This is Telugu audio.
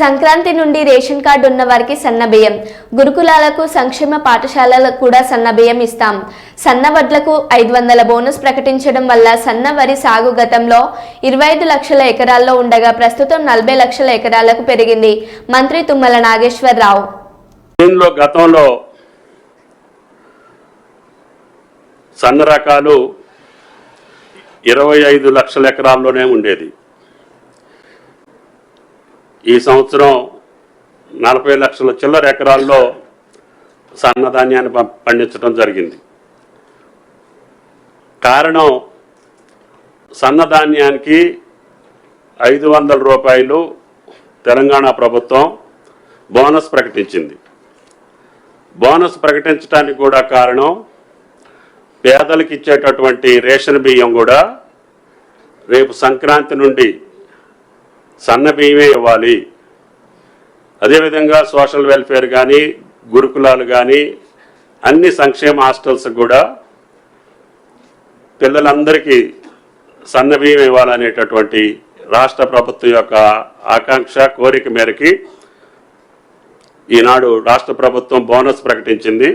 సంక్రాంతి నుండి రేషన్ కార్డు ఉన్న వారికి సన్నబియ్యం గురుకులాలకు సంక్షేమ పాఠశాలలకు కూడా సన్నబియ్యం ఇస్తాం. సన్న వడ్లకు ఐదు వందల బోనస్ ప్రకటించడం వల్ల సన్న వరి సాగు గతంలో ఇరవై ఐదు లక్షల ఎకరాల్లో ఉండగా ప్రస్తుతం నలభై లక్షల ఎకరాలకు పెరిగింది. మంత్రి తుమ్మల నాగేశ్వరరావు. గతంలో సన్న రకాలు ఇరవై ఐదు లక్షల ఎకరాల్లోనే ఉండేది. ఈ సంవత్సరం నలభై లక్షల చిల్లర ఎకరాల్లో సన్నధాన్యాన్ని పండించడం జరిగింది. కారణం సన్నధాన్యానికి ఐదు వందల రూపాయలు తెలంగాణ ప్రభుత్వం బోనస్ ప్రకటించింది. బోనస్ ప్రకటించడానికి కూడా కారణం పేదలకు ఇచ్చేటటువంటి రేషన్ బియ్యం కూడా రేపు సంక్రాంతి నుండి సన్న బియ్యమే ఇవ్వాలి. అదేవిధంగా సోషల్ వెల్ఫేర్ కానీ గురుకులాలు కానీ అన్ని సంక్షేమ హాస్టల్స్ కూడా పిల్లలందరికీ సన్న బియ్యం ఇవ్వాలనేటటువంటి రాష్ట్ర ప్రభుత్వం యొక్క ఆకాంక్ష కోరిక మేరకి ఈనాడు రాష్ట్ర ప్రభుత్వం బోనస్ ప్రకటించింది.